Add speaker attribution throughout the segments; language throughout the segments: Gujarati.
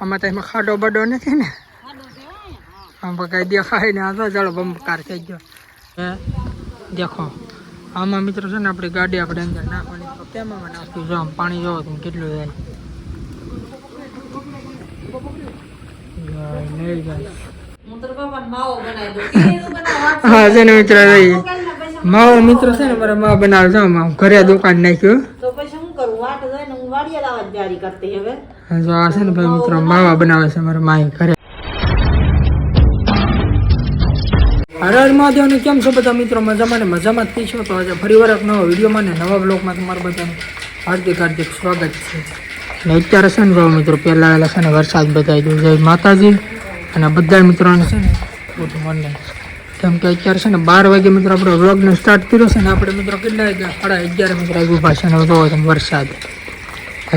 Speaker 1: આમાં તો એમાં ખાડો બડો નથી ને. આમ કઈ દેખાય ને આ તો ચાલો બંબકાર થઈ ગયો. હે દેખો આમાં મિત્રો છે ને આપણી ગાડી આપણે અંદર નાખવાની તો કેમાં નાખ્યું જો આમ પાણી જોવો તમે કેટલું જાય હા છે ને મિત્ર રહી મારો મિત્ર છે ને મારા મા બનાવે છે આમ ઘરે દુકાન નાખ્યું.
Speaker 2: તો પછી શું કરું? વાટ જોઈને હું વાડીએ લાવવા જ કરતી હવે.
Speaker 1: જો આ છે ને ભાઈ મિત્રો, માવા બનાવે છે મારા માય ઘરે. હર હર મહાદેવ ને કેમ છો બધા મિત્રો? મજામાં ને મજામાં જ છો? તો આજે ફરી વાર એક નવા વિડીયોમાં ને નવા બ્લોગમાં તમારું બધાનું હાર્દિક હાર્દિક સ્વાગત છે. ને અત્યારે છે ને મિત્રો, પહેલાં આવેલા છે ને વરસાદ બતાવી દઉં જય માતાજી. અને બધા મિત્રોને છે ને બધું મને કેમ કે અત્યારે છે ને બાર વાગે મિત્રો આપણે વ્લોગને સ્ટાર્ટ કર્યો છે ને, આપણે મિત્રો કેટલા વાગ્યા? સાડા અગિયાર મિત્રો ઊભા છે ને જોવો તમે વરસાદ.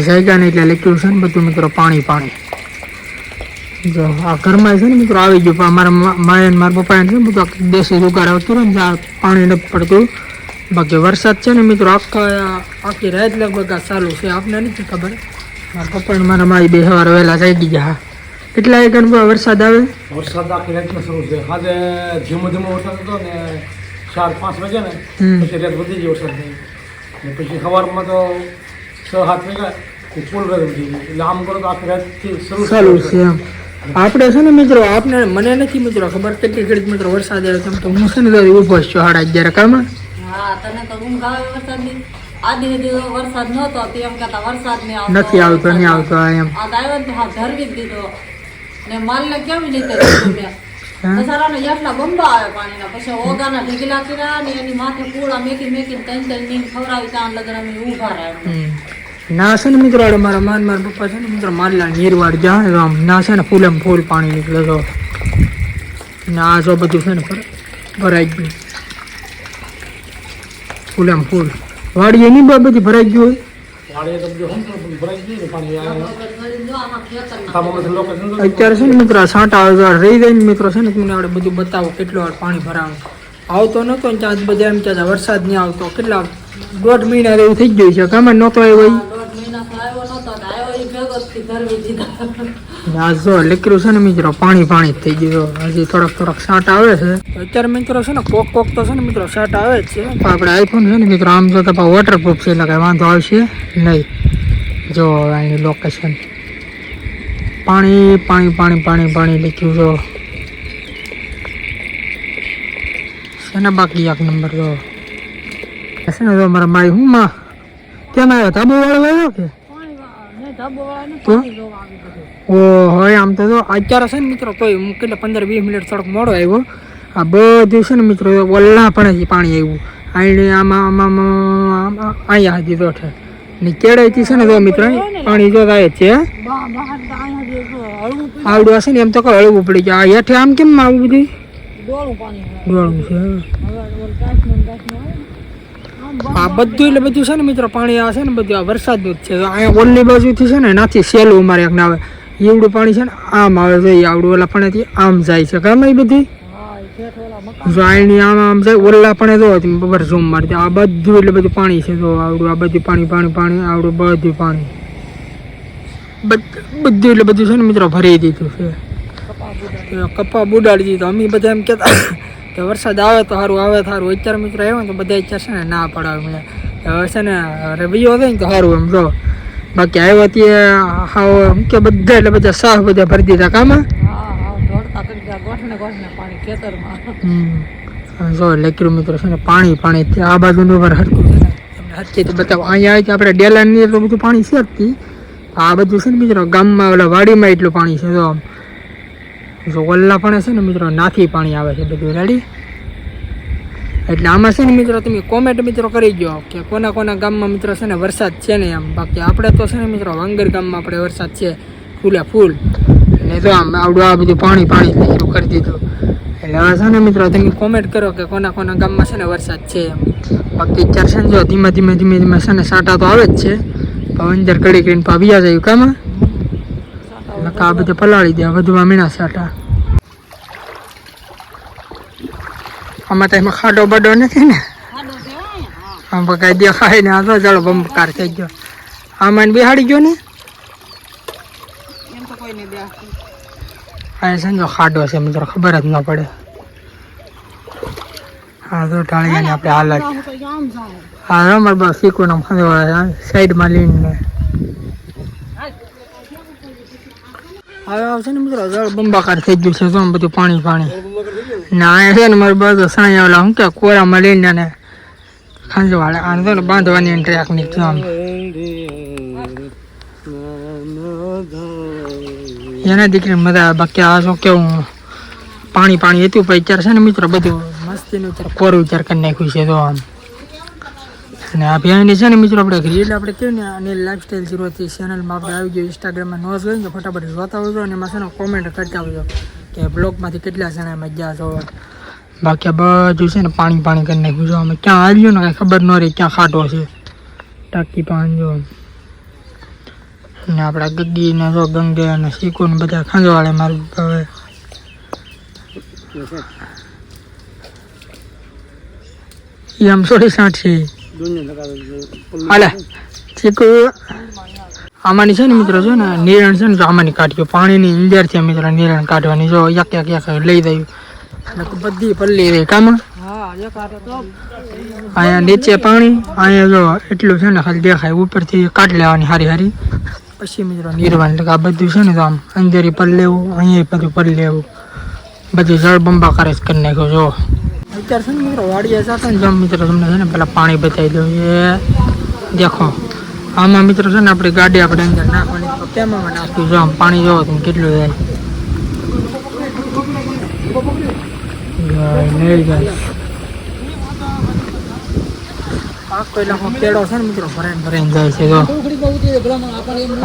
Speaker 1: જાગ્યા ને એટલે લખ્યું છે ને બધું મિત્રો પાણી પાણી. જો આ ઘરમાં છે ને મિત્રો આવી ગયું પણ મારા મા- માએ ને મારા પપ્પાએ છે ને બધું દેશી જુગાર આવતું રહે ને આ પાણી નથી પડતું. બાકી વરસાદ છે ને મિત્રો આખા આખી રાત લગભગ આ ચાલુ છે. આપને નથી ખબર. મારા પપ્પા ને મારા માઈ બે સવાર વહેલા જાગી ગયા. કેટલા એક વરસાદ આવે?
Speaker 3: વરસાદ આખી રાતનો શરૂ છે. આજે ધીમો ધીમો વરસાદ હતો ને ચાર પાંચ વાગે ને પછી રાત વધી ગયો વરસાદ ને પછી સવારમાં તો છ સાત વાગ્યા ફૂલ રાત વધી એટલે આમ કરો તો આખી રાતથી શરૂ
Speaker 1: ચાલુ છે એમ. આપણે છે ને મિત્રો આપને મને નથી મિત્રો ખબર કેટલી ઘડી મિત્રો વરસાદ આવે કેમ તો હું છે ને દાદી ઊભો છું સાડા અગિયાર કામાં.
Speaker 2: હા તને તો ઊંઘ આવે વરસાદની. આદિ દિવસ વરસાદ નહોતો તે એમ કહેતા વરસાદ નહીં આવતો.
Speaker 1: નથી આવતો નહીં આવતો એમ.
Speaker 2: આ આવ્યો તો હા ધરવી દીધો. ને માલને કેવી રીતે દીધું બસારાને એટલા બંબા આવે પાણીના પછી ઓગાના ઢીગલા કર્યા ને એની માથે પૂળા મેકી મેકીને ત્રણ ત્રણ નીંદ ખવડાવી ત્યાં લગ્ન અમે ઊભા રહ્યા.
Speaker 1: હમ. ના છે ને મિત્રો આડે મારા માન મારા પપ્પા છે ને મિત્રો મારલા નીરવાડ જાય આમ. ના છે ને ફૂલે ફૂલ પાણી નીકળે તો. ના જો બધું છે ને ભર- ભરાઈ ગયું. ફૂલે ફૂલ. વાડીએ નહીં બા બધી ભરાઈ ગયું હોય અત્યારે છે ને મિત્રો સાંટા હજાર રહી જાય મિત્રો છે ને તમને આપણે બધું બતાવો કેટલો વાર પાણી ભરાવું આવતો નતો ને ત્યાં બધા એમ ત્યાં વરસાદ નહીં આવતો. કેટલા દોઢ મહિના એવું થઈ ગયું છે કામાં નહોતો આવ્યો ઈ.
Speaker 2: દોઢ મહિના તો આવ્યો નહોતો ને
Speaker 1: છે ને મિત્રો પાણી પાણી થઈ ગયું હજી થોડાક થોડાક સાટ આવે છે. અત્યારે મિત્રો છે ને કોક કોક તો છે ને મિત્રો સાટ આવે છે. પણ આપણે આઈફોન છે ને મિત્રો આમ જોતા પણ વોટરપ્રૂફ છે એટલે કાંઈ વાંધો આવશે નહીં. જો અહીંની લોકેશન પાણી પાણી પાણી પાણી પાણી લખ્યું જો. છે ને બાકી એક નંબર જો? છે ને જો મારા હું માં કેમ આવ્યો તાબુ વાળો આવ્યો કે? હોય આમ તો અત્યારે છે ને મિત્રો તોય હું કેટલા પંદર વીસ મિનિટ થોડોક મોડો આવ્યો. આ બધું છે ને મિત્રો ઓલ્લા પણ પાણી આવ્યું. અહીં આમાં આમાં અહીંયા હતી તો છે ને કેળાઈથી છે ને તો મિત્રો પાણી જો થાય જ છે આવડું હશે ને એમ તો કહો હળવું પડી જાય આ હેઠે આમ કેમ આવું બધું? ડોળું છે. આ બધું એટલે બધું છે ને મિત્રો, પાણી આ છે ને બધું આ વરસાદનું જ છે. અહીંયા ઓલની બાજુથી છે ને નાથી સહેલું અમારે એક આવે એવડું પાણી છે ને આમ આવે છે આવડું ઓલા પાણીથી આમ જાય છે. કામ એ બધી? જો અહીંની આમ આમ જાય, ઓલા પણ જો બબર ઝૂમ મારી દે. આ બધું એટલે બધું પાણી છે, જો આવડું આ બધું પાણી પાણી પાણી, આવડું બધું પાણી. બધું એટલે બધું છે ને મિત્રો, ભરી દીધું છે. કપા બુડાડી દીધો. અમે બધા એમ કહેતા કે વરસાદ આવે તો સારું આવે સારું અત્યારે મિત્રો આવ્યો ને તો બધા અત્યારે છે ને ના પડાવે મને. હવે છે ને રવિયો થાય ને તો સારું એમ જો. બાકી આવ્યો તે હાવ એમ કે બધા એટલે બધા સાહ બધા ભરી દીધા કામાં
Speaker 2: હા? હા દોડતા કરી ગયા ગોઠને ગોઠને પાણી ખેતરમાં.
Speaker 1: હમ. જો લેકરું મિત્રો છે ને પાણી પાણી. આ બાજુનું ઉપર હરકું છે ને. તમને હરખી તો બતાવો. અહીંયા આવી આપણે ડેલાની એટલું બધું પાણી છે આ બધું છે ને મિત્રો ગામમાં ઓલા વાડીમાં એટલું પાણી છે જો આમ. જો ઓલ્લા પણ છે ને મિત્રો, નાથી પાણી આવે છે બધું. રેડી એટલે આમાં છે ને મિત્રો, તમે કોમેન્ટ મિત્રો કરી ગયો કે કોના કોના ગામમાં મિત્રો છે ને વરસાદ છે ને એમ. બાકી આપણે તો છે ને મિત્રો, વાંગર ગામમાં આપણે વરસાદ છે, ફૂલે ફૂલ. અને જો આમ આવડું આ બધું પાણી પાણી શરૂ કરી દીધું. એટલે હવે છે ને મિત્રો, તમે કોમેન્ટ કરો કે કોના કોના ગામમાં છે ને વરસાદ છે એમ. બાકી અત્યારે છે ને જો ધીમે ધીમે ધીમે ધીમે છે ને સાટા તો આવે જ છે. પવન અંદર કડી કરીને પાવ્યા જાય કામાં? નકા આ બધા પલાળી દે બધું મીણા સાટા. આમાં તો એમાં ખાડો બડો નથી ને? આમ પકાઈ કઈ દેખાય ને આ તો ચાલો બંબકાર થઈ ગયો. આમાં બિહાડી ગયો ને?
Speaker 2: તો
Speaker 1: આ સંજો ખાડો છે મિત્રો ખબર જ ન પડે. હા તો ટાળીયાની આપણે હાલત હા રમર બસ શીખવું સાઈડમાં લઈને હવે આવશે ને મિત્રો, જળ બંબાકાર થઈ ગયું છે તો બધું પાણી પાણી. ના આ છે ને મારે બધું સાંઈ આવેલા, હું કે કોરામાં લઈને ને ખાંજવાળે. આને બાંધવાની ટ્રેકની આમ એના દીકરી મજા બાકી આ શું કેવું, પાણી પાણી હતું, પણ અત્યારે છે ને મિત્રો બધું મસ્તીનું અત્યારે કોરું વિચાર કરી નાખ્યું છે તો આમ. અને આ ભ્યાની છે ને મિત્રો આપણે રીલ આપણે કહ્યું ને, અને લાઈફસ્ટાઈલ ઝીરોથી ચેનલમાં આપણે આવી ગયો ઇન્સ્ટાગ્રામમાં નોંધ હોય ને ફટાફટ જોતા હોય અને એમાં છે ને કોમેન્ટ કરતા હોય કે બ્લોગમાંથી કેટલા જણા મજા છો. બાકી બધું છે ને પાણી પાણી કરી નાખ્યું છે. અમે ક્યાં આવ્યું ને કાંઈ ખબર ન રહી ક્યાં ખાટો છે. ટાંકી પાણી જો ને આપણા ગગી ને જો ગંગે અને શીકુ ને બધા ખાંજવાળે મારું હવે. એમ આમ સાઠ સાઠી હાલે. ચીકુ આમાંની છે ને મિત્રો છે ને નિરણ છે ને જો આમાંની કાઢ્યું. પાણીની અંદરથી મિત્રો નિરણ કાઢવાની. જો એક એક એક લઈ દઈ બધી પલ્લી રહી. કામ અહીંયા નીચે પાણી અહીંયા જો એટલું છે ને ખાલી દેખાય. ઉપરથી કાઢી લેવાની હારી હારી. પછી મિત્રો નિર્વાણ એટલે આ બધું છે ને તો આમ અંદરી પર લેવું અહીંયા બધું પર લેવું બધું જળ બંબાકાર જ કરી નાખ્યો જો. અત્યારે છે ને મિત્રો વાડીએ જતા ને, જો મિત્રો તમને છે ને પેલા પાણી બતાવી દઉં. એ દેખો. આમાં મિત્રો છે ને આપણી ગાડી આપણે અંદર નાખવાની તો નાખ્યું જો આમ પાણી જોવો તમે કેટલું જાય નહીં જાય આખો કેળો છે ને મિત્રો, ભરાઈને ભરાઈને જાય છે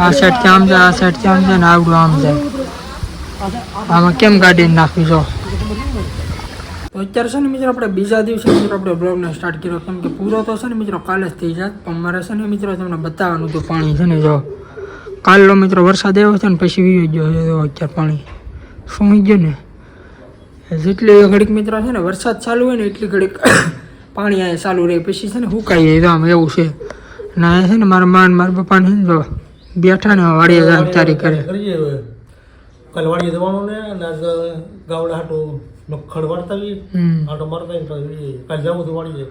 Speaker 1: આ સાઈડ આમ જાય, આ સાઈડ આમ જાય ને આવડું આમ જાય. આમાં કેમ ગાડી નાખવી જો. અત્યારે છે ને મિત્રો આપણે બીજા દિવસે મિત્રો આપણે બ્લોગને સ્ટાર્ટ કર્યો. કેમ કે પૂરો તો છે ને મિત્રો કાલે જ થઈ જાય પણ મારે છે ને મિત્રો તમને બતાવવાનું હતું પાણી છે ને જો. કાલનો મિત્રો વરસાદ આવ્યો છે ને પછી વી ગયો છે અત્યારે પાણી. સુઈ ગયો ને? જેટલી ઘડીક મિત્રો છે ને વરસાદ ચાલુ હોય ને એટલી ઘડીક પાણી અહીંયા ચાલુ રહે. પછી છે ને સુકાઈ જાય આમ એવું છે. અને અહીંયા છે ને મારા માન મારા પપ્પાને છે ને જો, બેઠા ને વાડીએ તૈયારી કરે.
Speaker 3: કાલે વાડીએ જવાનું ને ગાવડા હાટો ખડ વાળતા આવીએ
Speaker 1: હમ.
Speaker 3: આટો મારતા કાલે જવું હતું વાડીએ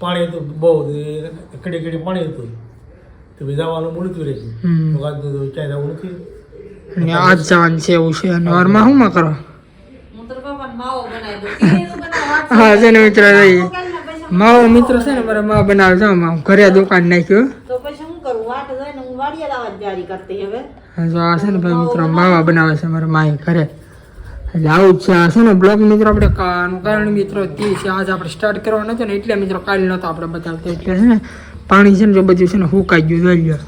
Speaker 3: પાણી હતું બહુ કડી કડી પાણી હતું. તો ભાઈ જવાનું બોલતું રહેશે આજ ક્યાંય જવું નથી.
Speaker 1: આજ જવાનું છે એવું છે. અને વારમાં શું કરો?
Speaker 2: હું માવો
Speaker 1: છે. ને મિત્ર રહી માવો મિત્ર છે ને મારા મા બનાવે છે ઘરે દુકાન નાખ્યું
Speaker 2: તો પછી હું કરું? વાટ જોઈને હું વાડીએ લાવવાની તૈયારી કરતી હવે?
Speaker 1: હા, જો આ છે ને ભાઈ મિત્રો માવા બનાવે છે મારા માએ ઘરે. જ છે. આ છે ને બ્લોગ મિત્રો આપણે કાનું કારણ મિત્રો તે છે, આજ આપણે સ્ટાર્ટ કરવાનો હતો ને, એટલે મિત્રો કાલે નહોતો આપણે બતાવતો. એટલે છે ને, પાણી છે ને જો બધું છે ને હુકાઈ ગયું, જોઈ લો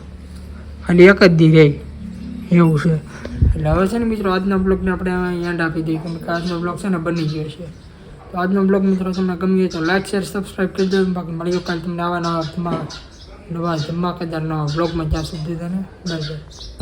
Speaker 1: ખાલી એક જ દી રહી. એવું છે. એટલે હવે છે ને મિત્રો આજના બ્લોગને આપણે એન્ડ આપી દઈએ, કેમ કે આજનો બ્લોગ છે ને બની ગયો છે. તો આજનો બ્લોગ મિત્રો તમને ગમીએ તો લાઈક શેર સબસ્ક્રાઈબ કરી દેજો. બાકી મળ્યો કાલે તમને આવા નવા નવા ધમાકેદાર નવા બ્લોગમાં ત્યાં સુધી તને બાય બાય.